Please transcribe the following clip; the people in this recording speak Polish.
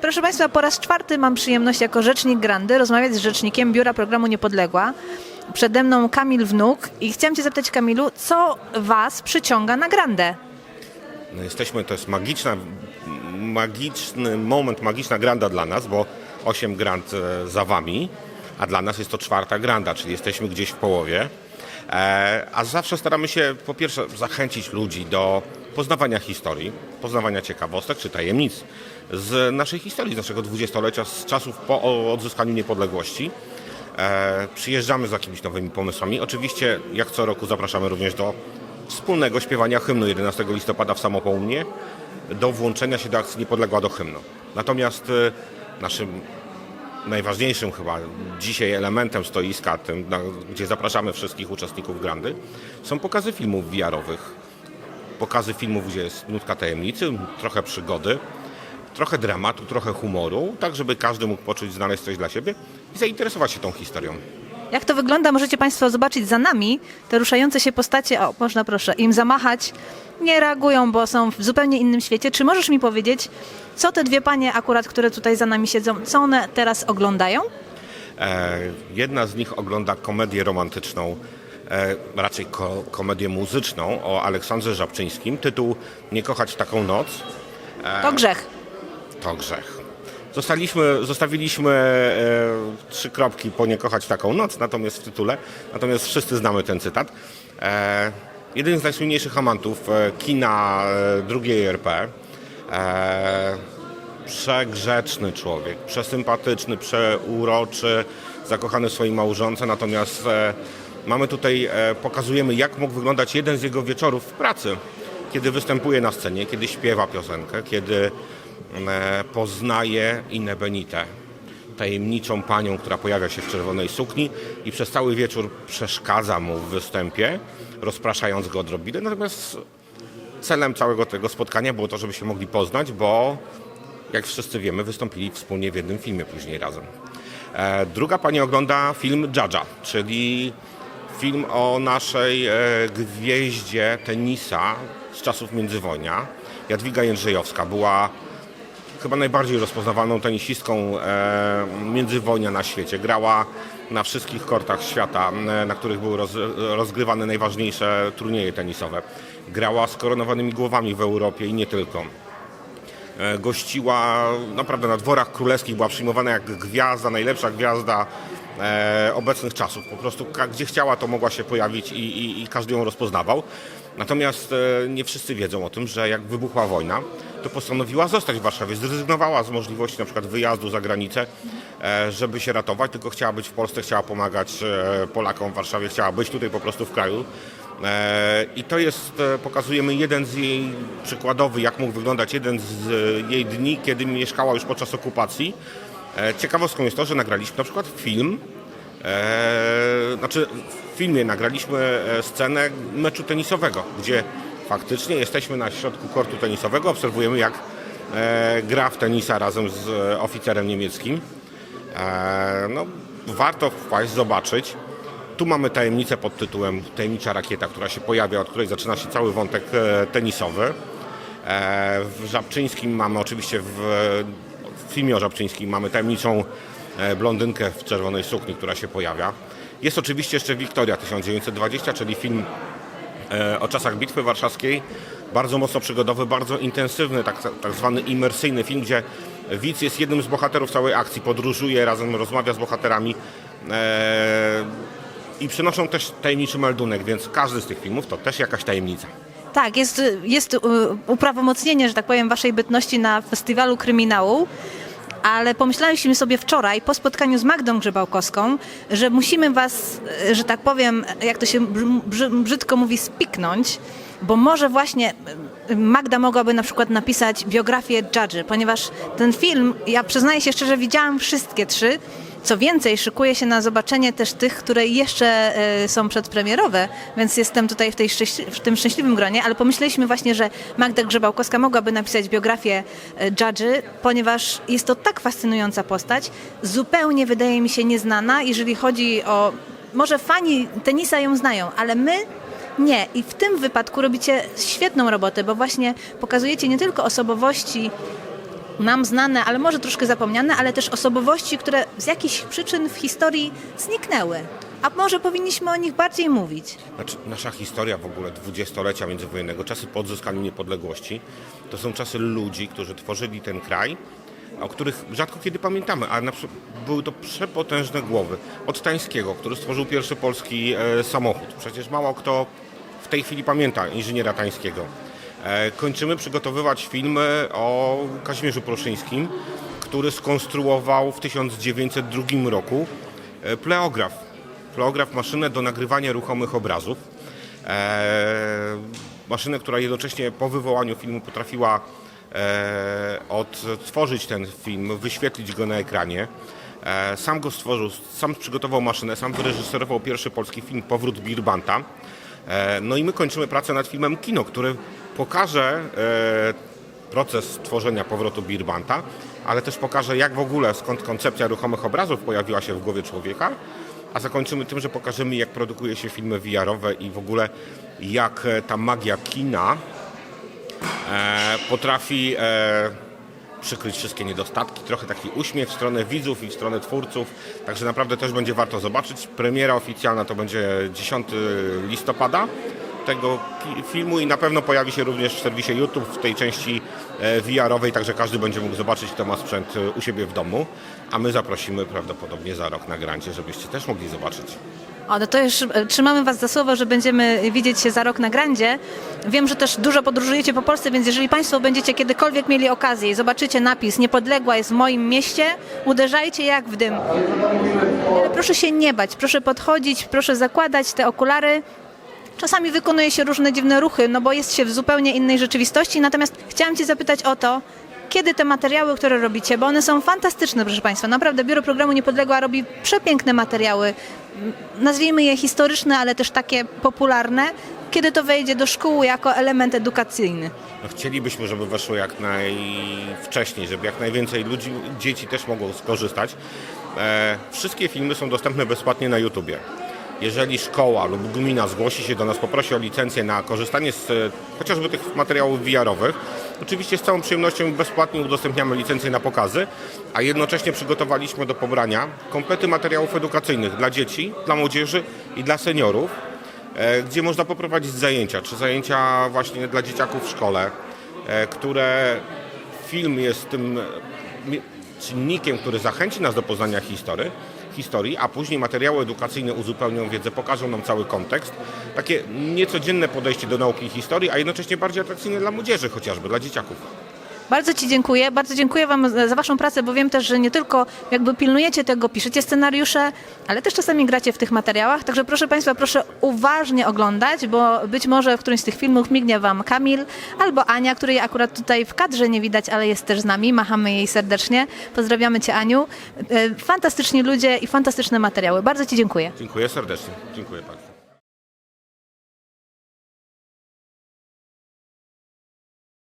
Proszę Państwa, po raz czwarty mam przyjemność jako rzecznik Grandy rozmawiać z rzecznikiem Biura Programu Niepodległa. Przede mną Kamil Wnuk i chciałam Cię zapytać Kamilu, co Was przyciąga na Grandę? No jesteśmy, to jest magiczna, magiczny moment, magiczna granda dla nas, bo 8 grand e, za wami, a dla nas jest to czwarta granda, czyli jesteśmy gdzieś w połowie. E, a zawsze staramy się po pierwsze zachęcić ludzi do poznawania historii, poznawania ciekawostek czy tajemnic z naszej historii, z naszego dwudziestolecia, z czasów po odzyskaniu niepodległości. E, przyjeżdżamy z jakimiś nowymi pomysłami. Oczywiście, jak co roku, zapraszamy również do wspólnego śpiewania hymnu 11 listopada w Samopołudnie, do włączenia się do akcji Niepodległa do hymnu. Natomiast e, naszym najważniejszym chyba dzisiaj elementem stoiska, tym, na, gdzie zapraszamy wszystkich uczestników Grandy, są pokazy filmów VR-owych. Pokazy filmów, gdzie jest nutka tajemnicy, trochę przygody, trochę dramatu, trochę humoru, tak żeby każdy mógł poczuć, znaleźć coś dla siebie i zainteresować się tą historią. Jak to wygląda, możecie Państwo zobaczyć za nami te ruszające się postacie. O, można proszę, im zamachać. Nie reagują, bo są w zupełnie innym świecie. Czy możesz mi powiedzieć, co te dwie panie akurat, które tutaj za nami siedzą, co one teraz oglądają? E, jedna z nich ogląda komedię romantyczną, raczej ko- komedię muzyczną o Aleksandrze Żabczyńskim. Tytuł Nie kochać taką noc To grzech. to grzech. Zostaliśmy, zostawiliśmy e, trzy kropki po nie kochać taką noc, natomiast w tytule, natomiast wszyscy znamy ten cytat. E, jeden z najsłynniejszych amantów e, kina e, drugiej RP. E, przegrzeczny człowiek, przesympatyczny, przeuroczy, zakochany w swojej małżonce, natomiast e, mamy tutaj, e, pokazujemy jak mógł wyglądać jeden z jego wieczorów w pracy, kiedy występuje na scenie, kiedy śpiewa piosenkę, kiedy e, poznaje Inę Benitę, tajemniczą panią, która pojawia się w czerwonej sukni i przez cały wieczór przeszkadza mu w występie, rozpraszając go odrobinę, natomiast celem całego tego spotkania było to, żeby się mogli poznać, bo jak wszyscy wiemy, wystąpili wspólnie w jednym filmie później razem. E, druga pani ogląda film Jadża, czyli film o naszej e, gwieździe tenisa z czasów międzywojnia. Jadwiga Jędrzejowska była chyba najbardziej rozpoznawalną tenisistką e, międzywojnia na świecie. Grała na wszystkich kortach świata, na których były roz, rozgrywane najważniejsze turnieje tenisowe. Grała z koronowanymi głowami w Europie i nie tylko. E, gościła naprawdę na dworach królewskich, była przyjmowana jak gwiazda, najlepsza gwiazda e, obecnych czasów. Po prostu gdzie chciała, to mogła się pojawić i, i, i każdy ją rozpoznawał. Natomiast e, nie wszyscy wiedzą o tym, że jak wybuchła wojna, to postanowiła zostać w Warszawie. Zrezygnowała z możliwości na przykład wyjazdu za granicę, e, żeby się ratować, tylko chciała być w Polsce, chciała pomagać e, Polakom w Warszawie, chciała być tutaj po prostu w kraju. E, I to jest, e, pokazujemy jeden z jej przykładowy, jak mógł wyglądać jeden z jej dni, kiedy mieszkała już podczas okupacji. E, Ciekawostką jest to, że nagraliśmy na przykład film, e, znaczy w filmie nagraliśmy e, scenę meczu tenisowego, gdzie faktycznie jesteśmy na środku kortu tenisowego, obserwujemy jak e, gra w tenisa razem z e, oficerem niemieckim. E, no, warto wpaść, zobaczyć. Tu mamy tajemnicę pod tytułem Tajemnicza rakieta, która się pojawia, od której zaczyna się cały wątek tenisowy. W Żabczyńskim mamy oczywiście w filmie o Żabczyńskim mamy tajemniczą e, blondynkę w czerwonej sukni, która się pojawia. Jest oczywiście jeszcze Wiktoria 1920, czyli film e, o czasach Bitwy Warszawskiej. Bardzo mocno przygodowy, bardzo intensywny, tak, tak zwany imersyjny film, gdzie widz jest jednym z bohaterów całej akcji, podróżuje razem, rozmawia z bohaterami e, i przynoszą też tajemniczy meldunek, więc każdy z tych filmów to też jakaś tajemnica. Tak, jest, jest uprawomocnienie, że tak powiem, waszej bytności na festiwalu kryminału. Ale pomyśleliśmy sobie wczoraj, po spotkaniu z Magdą Grzebałkowską, że musimy was, że tak powiem, jak to się br- brzy- brzydko mówi, spiknąć, bo może właśnie Magda mogłaby na przykład napisać biografię Judge, ponieważ ten film, ja przyznaję się szczerze, widziałam wszystkie trzy. Co więcej, szykuję się na zobaczenie też tych, które jeszcze e, są przedpremierowe, więc jestem tutaj w, tej w tym szczęśliwym gronie, ale pomyśleliśmy właśnie, że Magda Grzebałkowska mogłaby napisać biografię e, Judge'y, ponieważ jest to tak fascynująca postać, zupełnie wydaje mi się nieznana, jeżeli chodzi o... Może fani tenisa ją znają, ale my nie. I w tym wypadku robicie świetną robotę, bo właśnie pokazujecie nie tylko osobowości nam znane, ale może troszkę zapomniane, ale też osobowości, które z jakichś przyczyn w historii zniknęły. A może powinniśmy o nich bardziej mówić? Znaczy, nasza historia w ogóle dwudziestolecia międzywojennego, czasy po odzyskaniu niepodległości, to są czasy ludzi, którzy tworzyli ten kraj, o których rzadko kiedy pamiętamy, a były to przepotężne głowy. Od Tańskiego, który stworzył pierwszy polski e, samochód. Przecież mało kto w tej chwili pamięta inżyniera Tańskiego. E, kończymy przygotowywać filmy o Kazimierzu Pruszyńskim, który skonstruował w 1902 roku e, pleograf. Pleograf, maszynę do nagrywania ruchomych obrazów. E, maszynę, która jednocześnie po wywołaniu filmu potrafiła e, odtworzyć ten film, wyświetlić go na ekranie. E, sam go stworzył, sam przygotował maszynę, sam wyreżyserował pierwszy polski film Powrót Birbanta. E, no i my kończymy pracę nad filmem Kino, który pokaże e, proces tworzenia powrotu Birbanta, ale też pokaże jak w ogóle, skąd koncepcja ruchomych obrazów pojawiła się w głowie człowieka, a zakończymy tym, że pokażemy jak produkuje się filmy VR-owe i w ogóle jak e, ta magia kina e, potrafi przykryć wszystkie niedostatki, trochę taki uśmiech w stronę widzów i w stronę twórców, także naprawdę też będzie warto zobaczyć. Premiera oficjalna to będzie 10 listopada tego filmu i na pewno pojawi się również w serwisie YouTube w tej części e, VR-owej, także każdy będzie mógł zobaczyć, kto ma sprzęt e, u siebie w domu, a my zaprosimy prawdopodobnie za rok na grancie, żebyście też mogli zobaczyć. O, no to już e, trzymamy Was za słowo, że będziemy widzieć się za rok na Grandzie. Wiem, że też dużo podróżujecie po Polsce, więc jeżeli Państwo będziecie kiedykolwiek mieli okazję i zobaczycie napis Niepodległa jest w moim mieście, uderzajcie jak w dym. Ale proszę się nie bać, proszę podchodzić, proszę zakładać te okulary. Czasami wykonuje się różne dziwne ruchy, no bo jest się w zupełnie innej rzeczywistości. Natomiast chciałam Cię zapytać o to, kiedy te materiały, które robicie, bo one są fantastyczne, proszę Państwa. Naprawdę Biuro Programu Niepodległa robi przepiękne materiały. Nazwijmy je historyczne, ale też takie popularne. Kiedy to wejdzie do szkół jako element edukacyjny? No, chcielibyśmy, żeby weszło jak najwcześniej, żeby jak najwięcej ludzi, dzieci też mogło skorzystać. E, wszystkie filmy są dostępne bezpłatnie na YouTubie. Jeżeli szkoła lub gmina zgłosi się do nas, poprosi o licencję na korzystanie z e, chociażby tych materiałów VR-owych, oczywiście z całą przyjemnością bezpłatnie udostępniamy licencję na pokazy, a jednocześnie przygotowaliśmy do pobrania komplety materiałów edukacyjnych dla dzieci, dla młodzieży i dla seniorów e, gdzie można poprowadzić zajęcia, czy zajęcia właśnie dla dzieciaków w szkole, e, które film jest tym czynnikiem, który zachęci nas do poznania historii, historii, a później materiały edukacyjne uzupełnią wiedzę, pokażą nam cały kontekst. Takie niecodzienne podejście do nauki i historii, a jednocześnie bardziej atrakcyjne dla młodzieży chociażby, dla dzieciaków. Bardzo Ci dziękuję, bardzo dziękuję Wam za Waszą pracę, bo wiem też, że nie tylko jakby pilnujecie tego, piszecie scenariusze, ale też czasami gracie w tych materiałach. Także proszę Państwa, proszę uważnie oglądać, bo być może w którymś z tych filmów mignie Wam Kamil albo Ania, której akurat tutaj w kadrze nie widać, ale jest też z nami. Machamy jej serdecznie. Pozdrawiamy Cię, Aniu. E, Fantastyczni ludzie i fantastyczne materiały. Bardzo Ci dziękuję. Dziękuję serdecznie. Dziękuję bardzo.